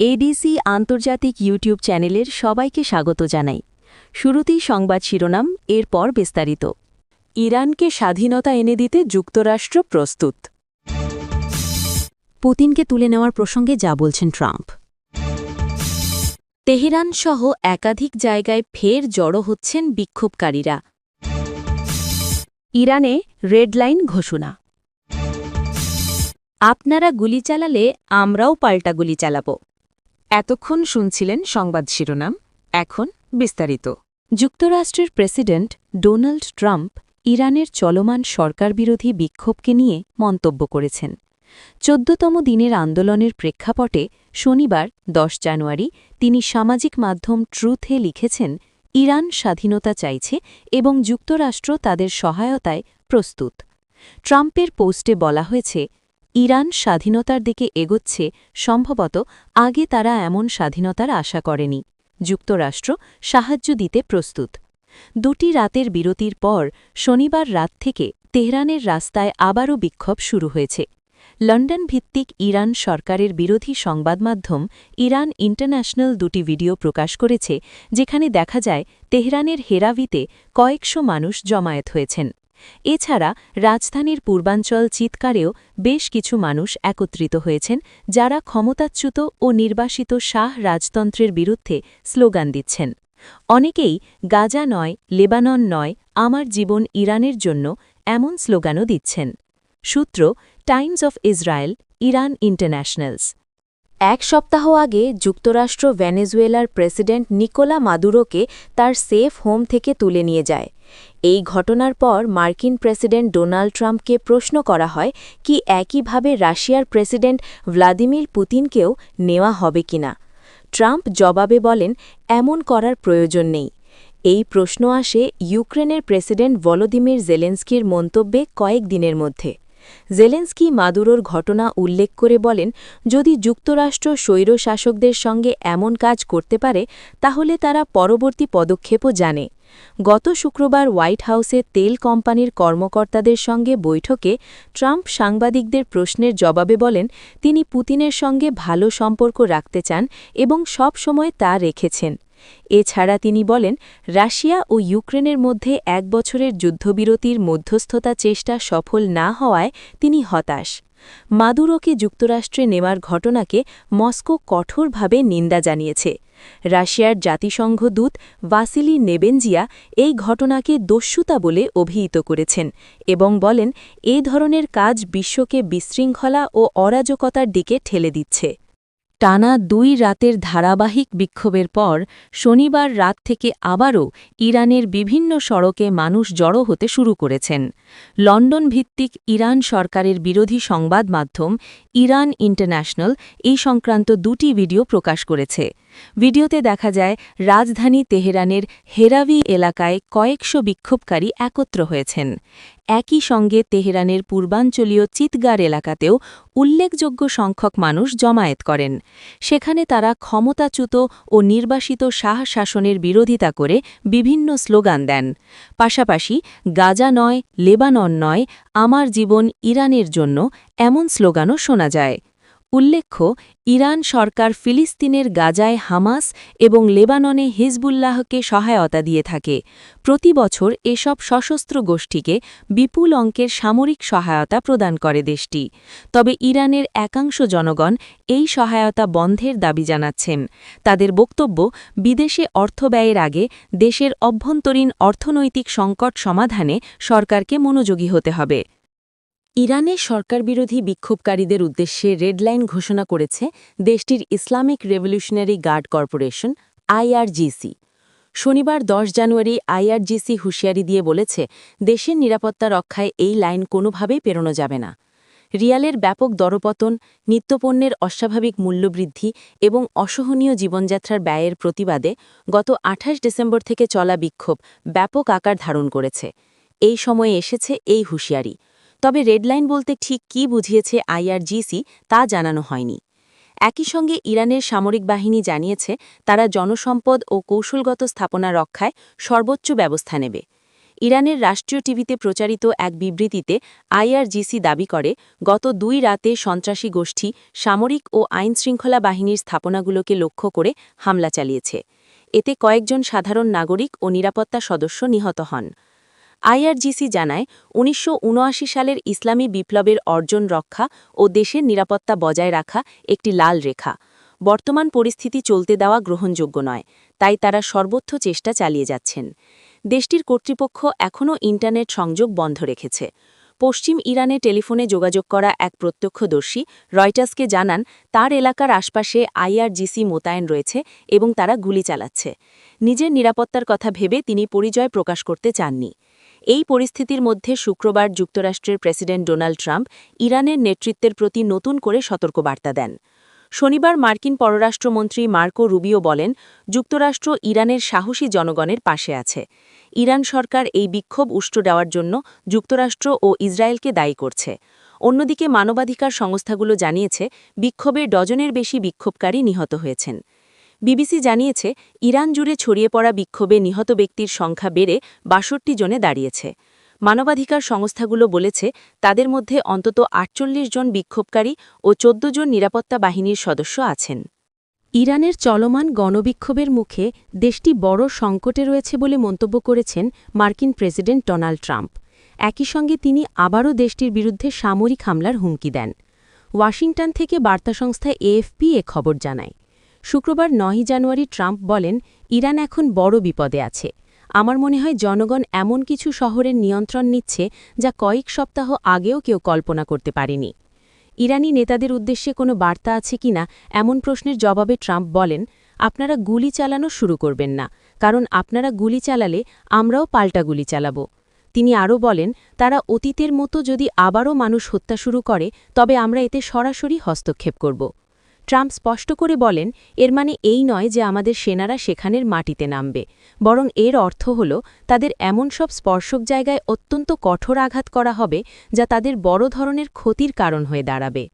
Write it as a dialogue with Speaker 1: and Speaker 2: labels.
Speaker 1: ADC আন্তর্জাতিক YouTube চ্যানেলের সবাইকে স্বাগত জানাই। শুরুতেই সংবাদ শিরোনাম, এরপর বিস্তারিত। ইরানকে স্বাধীনতা এনে দিতে যুক্তরাষ্ট্র প্রস্তুত। পুতিনকে তুলে নেওয়ার প্রসঙ্গে যা বলছেন ট্রাম্প। তেহরান সহ একাধিক জায়গায় ফের জড়ো হচ্ছেন বিক্ষোভকারীরা। ইরানে রেড লাইন ঘোষণা। আপনারা গুলি চালালে আমরাও পাল্টা গুলি চালাব। এতক্ষণ শুনছিলেন সংবাদ শিরোনাম, এখন বিস্তারিত। যুক্তরাষ্ট্রের প্রেসিডেন্ট ডোনাল্ড ট্রাম্প ইরানের চলমান সরকারবিরোধী বিক্ষোভকে নিয়ে মন্তব্য করেছেন। চোদ্দতম দিনের আন্দোলনের প্রেক্ষাপটে শনিবার, দশ জানুয়ারি, তিনি সামাজিক মাধ্যম ট্রুথে লিখেছেন, ইরান স্বাধীনতা চাইছে এবং যুক্তরাষ্ট্র তাদের সহায়তায় প্রস্তুত। ট্রাম্পের পোস্টে বলা হয়েছে ইরান স্বাধীনতার দিকে এগোচ্ছে, সম্ভবত আগে তারা এমন স্বাধীনতার আশা করেনি। যুক্তরাষ্ট্র সাহায্য দিতে প্রস্তুত। দুটি রাতের বিরতির পর শনিবার রাত থেকে তেহরানের রাস্তায় আবারও বিক্ষোভ শুরু হয়েছে। লন্ডন ভিত্তিক ইরান সরকারের বিরোধী সংবাদমাধ্যম ইরান ইন্টারন্যাশনাল দুটি ভিডিও প্রকাশ করেছে, যেখানে দেখা যায় তেহরানের হেরাভিতে কয়েকশো মানুষ জমায়েত হয়েছেন। এছাড়া রাজধানীর পূর্বাঞ্চল চিৎকারেও বেশ কিছু মানুষ একত্রিত হয়েছেন, যারা ক্ষমতাচ্যুত ও নির্বাসিত শাহ রাজতন্ত্রের বিরুদ্ধে স্লোগান দিচ্ছেন। অনেকেই, গাজা নয়, লেবানন নয়, আমার জীবন ইরানের জন্য এমন স্লোগানও দিচ্ছেন। সূত্র, টাইমস অফ ইসরায়েল, ইরান ইন্টারন্যাশনালস এক সপ্তাহ আগে যুক্তরাষ্ট্র ভেনেজুয়েলার প্রেসিডেন্ট নিকোলা মাদুরোকে তার সেফ হোম থেকে তুলে নিয়ে যায়। এই ঘটনার পর মার্কিন প্রেসিডেন্ট ডোনাল্ড ট্রাম্পকে প্রশ্ন করা হয় কি একইভাবে রাশিয়ার প্রেসিডেন্ট ভ্লাদিমির পুতিনকেও নেওয়া হবে কিনা। ট্রাম্প জবাবে বলেন, এমন করার প্রয়োজন নেই। এই প্রশ্ন আসে ইউক্রেনের প্রেসিডেন্ট ভলোদিমির জেলেন্সকির মন্তব্যে কয়েক দিনের মধ্যে। জেলেন্সকি মাদুরোর ঘটনা উল্লেখ করে বলেন, যদি যুক্তরাষ্ট্র স্বৈর শাসকদের সঙ্গে এমন কাজ করতে পারে, তাহলে তারা পরবর্তী পদক্ষেপও জানে। গত শুক্রবার হোয়াইট হাউসে তেল কোম্পানির কর্মকর্তাদের সঙ্গে বৈঠকে ট্রাম্প সাংবাদিকদের প্রশ্নের জবাবে বলেন, তিনি পুতিনের সঙ্গে ভালো সম্পর্ক রাখতে চান এবং সব সময় তা রেখেছেন। এছাড়া তিনি বলেন, রাশিয়া ও ইউক্রেনের মধ্যে এক বছরের যুদ্ধবিরতির মধ্যস্থতা চেষ্টা সফল না হওয়ায় তিনি হতাশ। মাদুরোকে যুক্তরাষ্ট্রে নেওয়ার ঘটনাকে মস্কো কঠোরভাবে নিন্দা জানিয়েছে। রাশিয়ার জাতিসংঘ দূত ভাসিলি নেবেনজিয়া এই ঘটনাকে দস্যুতা বলে অভিহিত করেছেন এবং বলেন, এ ধরনের কাজ বিশ্বকে বিশৃঙ্খলা ও অরাজকতার দিকে ঠেলে দিচ্ছে। টানা দুই রাতের ধারাবাহিক বিক্ষোভের পর শনিবার রাত থেকে আবারও ইরানের বিভিন্ন সড়কে মানুষ জড়ো হতে শুরু করেছেন। লন্ডন ভিত্তিক ইরান সরকারের বিরোধী সংবাদ মাধ্যম ইরান ইন্টারন্যাশনাল এই সংক্রান্ত দুটি ভিডিও প্রকাশ করেছে। ভিডিওতে দেখা যায়, রাজধানী তেহরানের হেরাভি এলাকায় কয়েকশো বিক্ষোভকারী একত্র হয়েছেন। একই সঙ্গে তেহরানের পূর্বাঞ্চলীয় চিতগার এলাকাতেও উল্লেখযোগ্য সংখ্যক মানুষ জমায়েত করেন। সেখানে তারা ক্ষমতাচ্যুত ও নির্বাসিত শাহ শাসনের বিরোধিতা করে বিভিন্ন স্লোগান দেন। পাশাপাশি, গাজা নয়, লেবানন নয়, আমার জীবন ইরানের জন্য এমন স্লোগানও শোনা যায়। উল্লেখ্য, ইরান সরকার ফিলিস্তিনের গাজায় হামাস এবং লেবাননে হিজবুল্লাহকে সহায়তা দিয়ে থাকে। প্রতি বছর এসব সশস্ত্র গোষ্ঠীকে বিপুল অঙ্কের সামরিক সহায়তা প্রদান করে দেশটি। তবে ইরানের একাংশ জনগণ এই সহায়তা বন্ধের দাবি জানাচ্ছেন। তাদের বক্তব্য, বিদেশে অর্থ ব্যয়ের আগে দেশের অভ্যন্তরীণ অর্থনৈতিক সংকট সমাধানে সরকারকে মনোযোগী হতে হবে। ইরানে সরকারবিরোধী বিক্ষোভকারীদের উদ্দেশ্যে রেডলাইন ঘোষণা করেছে দেশটির Islamic Revolutionary Guard Corporation, IRGC. শনিবার দশ জানুয়ারি আইআরজিসি হুঁশিয়ারি দিয়ে বলেছে, দেশের নিরাপত্তা রক্ষায় এই লাইন কোনোভাবেই পেরোনো যাবে না। রিয়ালের ব্যাপক দরপতন, নিত্যপণ্যের অস্বাভাবিক মূল্যবৃদ্ধি এবং অসহনীয় জীবনযাত্রার ব্যয়ের প্রতিবাদে গত আঠাশ ডিসেম্বর থেকে চলা বিক্ষোভ ব্যাপক আকার ধারণ করেছে। এই সময়ে এসেছে এই হুঁশিয়ারি। তবে রেডলাইন বলতে ঠিক কি বুঝিয়েছে আইআরজিসি তা জানানো হয়নি। একই সঙ্গে ইরানের সামরিক বাহিনী জানিয়েছে, তারা জনসম্পদ ও কৌশলগত স্থাপনা রক্ষায় সর্বোচ্চ ব্যবস্থা নেবে। ইরানের রাষ্ট্রীয় টিভিতে প্রচারিত এক বিবৃতিতে আইআরজিসি দাবি করে, গত দুই রাতে সন্ত্রাসী গোষ্ঠী সামরিক ও আইনশৃঙ্খলা বাহিনীর স্থাপনাগুলোকে লক্ষ্য করে হামলা চালিয়েছে। এতে কয়েকজন সাধারণ নাগরিক ও নিরাপত্তা সদস্য নিহত হন। আইআরজিসি জানায়, উনিশশো উনআশি সালের ইসলামী বিপ্লবের অর্জন রক্ষা ও দেশের নিরাপত্তা বজায় রাখা একটি লাল রেখা। বর্তমান পরিস্থিতি চলতে দেওয়া গ্রহণযোগ্য নয়, তাই তারা সর্বোচ্চ চেষ্টা চালিয়ে যাচ্ছেন। দেশটির কর্তৃপক্ষ এখনও ইন্টারনেট সংযোগ বন্ধ রেখেছে। পশ্চিম ইরানে টেলিফোনে যোগাযোগ করা এক প্রত্যক্ষদর্শী রয়টার্সকে জানান, তার এলাকার আশপাশে আইআরজিসি মোতায়েন রয়েছে এবং তারা গুলি চালাচ্ছে। নিজের নিরাপত্তার কথা ভেবে তিনি পরিচয় প্রকাশ করতে চাননি। এই পরিস্থিতির মধ্যে শুক্রবার যুক্তরাষ্ট্রের প্রেসিডেন্ট ডোনাল্ড ট্রাম্প ইরানের নেতৃত্বের প্রতি নতুন করে সতর্কবার্তা দেন। শনিবার মার্কিন পররাষ্ট্রমন্ত্রী মার্কো রুবিও বলেন, যুক্তরাষ্ট্র ইরানের সাহসী জনগণের পাশে আছে। ইরান সরকার এই বিক্ষোভ উষ্ট্র দেওয়ার জন্য যুক্তরাষ্ট্র ও ইসরায়েলকে দায়ী করছে। অন্যদিকে মানবাধিকার সংস্থাগুলো জানিয়েছে, বিক্ষোভে ডজনের বেশি বিক্ষোভকারী নিহত হয়েছেন। বিবিসি জানিয়েছে, ইরান জুড়ে ছড়িয়ে পড়া বিক্ষোভে নিহত ব্যক্তির সংখ্যা বেড়ে বাষট্টি জনে দাঁড়িয়েছে। মানবাধিকার সংস্থাগুলো বলেছে, তাদের মধ্যে অন্তত আটচল্লিশ জন বিক্ষোভকারী ও চোদ্দ জন নিরাপত্তা বাহিনীর সদস্য আছেন। ইরানের চলমান গণবিক্ষোভের মুখে দেশটি বড় সংকটে রয়েছে বলে মন্তব্য করেছেন মার্কিন প্রেসিডেন্ট ডোনাল্ড ট্রাম্প। একই সঙ্গে তিনি আবারও দেশটির বিরুদ্ধে সামরিক হামলার হুমকি দেন। ওয়াশিংটন থেকে বার্তা সংস্থা এএফপি এ খবর জানায়। শুক্রবার নয় জানুয়ারি ট্রাম্প বলেন, ইরান এখন বড় বিপদে আছে। আমার মনে হয় জনগণ এমন কিছু শহরের নিয়ন্ত্রণ নিচ্ছে যা কয়েক সপ্তাহ আগেও কেউ কল্পনা করতে পারেনি। ইরানি নেতাদের উদ্দেশ্যে কোনো বার্তা আছে কিনা এমন প্রশ্নের জবাবে ট্রাম্প বলেন, আপনারা গুলি চালানো শুরু করবেন না, কারণ আপনারা গুলি চালালে আমরাও পাল্টা গুলি চালাব। তিনি আরও বলেন, তারা অতীতের মতো যদি আবারও মানুষ হত্যা শুরু করে, তবে আমরা এতে সরাসরি হস্তক্ষেপ করব। ট্রাম্প স্পষ্ট করে বলেন, এর মানে এই নয় যে আমাদের সেনারা সেখানের মাটিতে নামবে। বরং এর অর্থ হল, তাদের এমন সব স্পর্শক জায়গায় অত্যন্ত কঠোর আঘাত করা হবে, যা তাদের বড় ধরনের ক্ষতির কারণ হয়ে দাঁড়াবে।